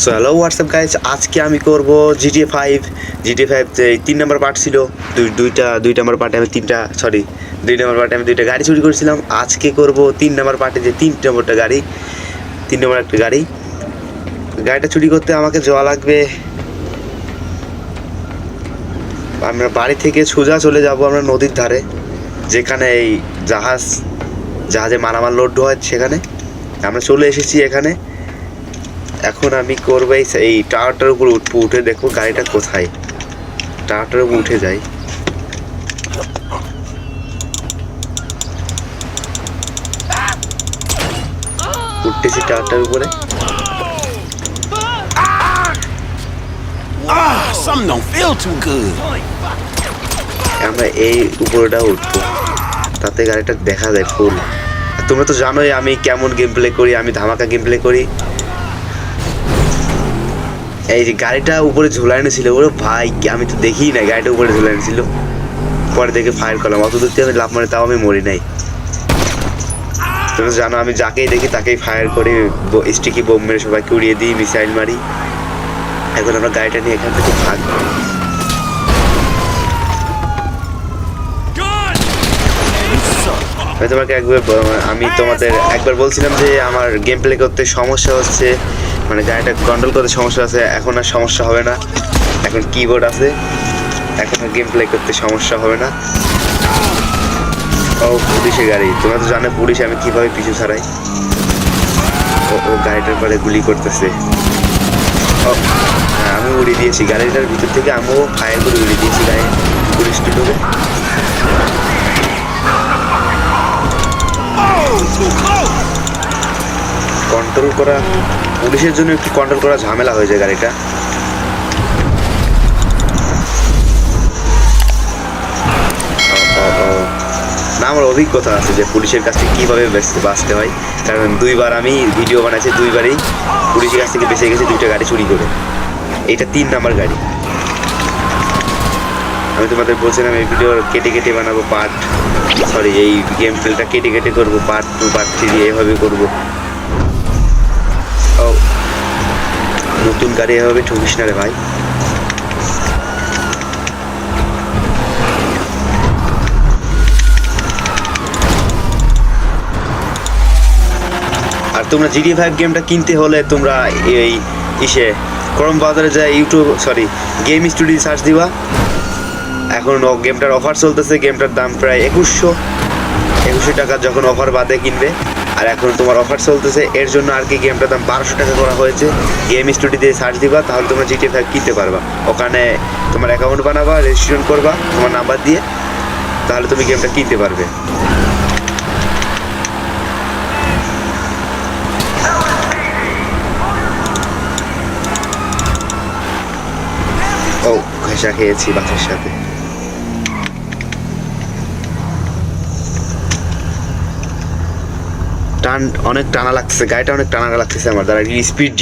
So hello WhatsApp guys আজকে আমি করব জিটিএ ফাইভ জিটিএ ফাইভ তিন নম্বর পার্ট ছিল। দুই দুইটা দুই নম্বর পার্টে আমি তিনটা সরি দুই নম্বর পার্টে আমি দুইটা গাড়ি চুরি করেছিলাম। আজকে করব তিন নম্বর পার্টে যে তিন নম্বরটা গাড়ি। তিন নম্বর একটা গাড়ি। গাড়িটা চুরি করতে আমাকে যাওয়া লাগবে। আমরা বাড়ি থেকে সোজা চলে যাব আমরা নদীর ধারে, যেখানে এই জাহাজ জাহাজে মালামাল লোড হয় সেখানে। আমরা চলে এসেছি এখানে। এখন আমি করব এই টাওয়ারটার উপর উঠবো উঠে দেখব গাড়িটা কোথায়। টাওয়ারটার উপর উঠে যাই। উঠতেছি টাওয়ারটার উপরে. আমরা এই উপরেটা উঠবো। তাতে গাড়িটা দেখা যায় ফুল তোমরা তো জানোই আমি কেমন গেম প্লে করি আমি ধামাকা গেম প্লে করি। এই যে গাড়িটা উপরে ঝুলানো ছিল ওরে ভাই আমি তো দেখি না গাড়িটা উপরে ঝুলানো ছিল পরে দেখে ফায়ার করলাম অত দূর থেকে আমি লাভ মারি তাও আমি মরি নাই। তুমি জানো আমি যাকেই দেখি তাকেই ফায়ার করি স্টিকি বোম মেরে সবাইকে উড়িয়ে দিই মিসাইল মারি। এখন আমরা গাড়িটা নিয়ে এখান থেকে ভাগবো আমি তোমাকে একবার আমি তোমাদের একবার বলছিলাম যে আমার গেম প্লে করতে সমস্যা হচ্ছে। মানে গাড়িটা কন্ট্রোল করতে সমস্যা আছে, এখন আর সমস্যা হবে না। এখন কিবোর্ড আছে, এখন গেম প্লে করতে সমস্যা হবে না। ও, পুলিশের গাড়ি। তোমরা তো জানো পুলিশ আমি কীভাবে পিছু ছাড়াই। ও ও গাড়িটার পরে গুলি করতেছে। ও হ্যাঁ আমি উড়িয়ে দিয়েছি। গাড়িটার ভিতর থেকে আমিও ফায়ার করে উড়িয়ে দিয়েছি গাড়ি। পুলিশটি ঢুকে। কন্ট্রোল করা, পুলিশের জন্য একটু কন্ট্রোল করা ঝামেলা হয়ে যায় গাড়িটা। না, আমার অভিজ্ঞতা আছে যে পুলিশের কাছ থেকে কীভাবে বাঁচতে হয়। কারণ দুইবার আমি ভিডিও বানাইছি, দুইবারই পুলিশের কাছ থেকে বেঁচে গেছি দুইটা গাড়ি চুরি করে। এটা তিন নাম্বার গাড়ি। আমি তোমাদের বলছিলাম এই ভিডিও কেটে কেটে বানাবো পার্ট সরি এই গেম প্লেটা কেটে কেটে করব পার্ট টু পার্ট থ্রি এভাবে করব। ও, নতুন গাড়ি এভাবে ঠকিস না রে ভাই। আর তোমরা জিডি ফাইভ গেমটা কিনতে হলে তোমরা এই ইসে ক্রম বাজারে যায় YouTube sorry game studio search দিবা। এখন গেমটার অফার চলতেছে গেমটার দাম প্রায় একুশশো। একুশশো টাকা যখন অফার বাদে কিনবে। আর এখন তোমার অফার চলতেছে, এর জন্য আর কি গেমটার দাম বারোশো টাকা করা হয়েছে। গেম স্টুডিও দিয়ে সার্চ দিবা, তাহলে তোমরা জিটি ফাইভ কিনতে পারবা। ওখানে তোমার অ্যাকাউন্ট বানাবা রেজিস্ট্রেশন করবা, তোমার নাম্বার দিয়ে, তাহলে তুমি গেমটা কিনতে পারবে। ও খেয়েছি বাসের সাথে। টান অনেক টানা লাগছে গাড়িটা অনেক টানা লাগতেছে আমার দাঁড়া স্পিড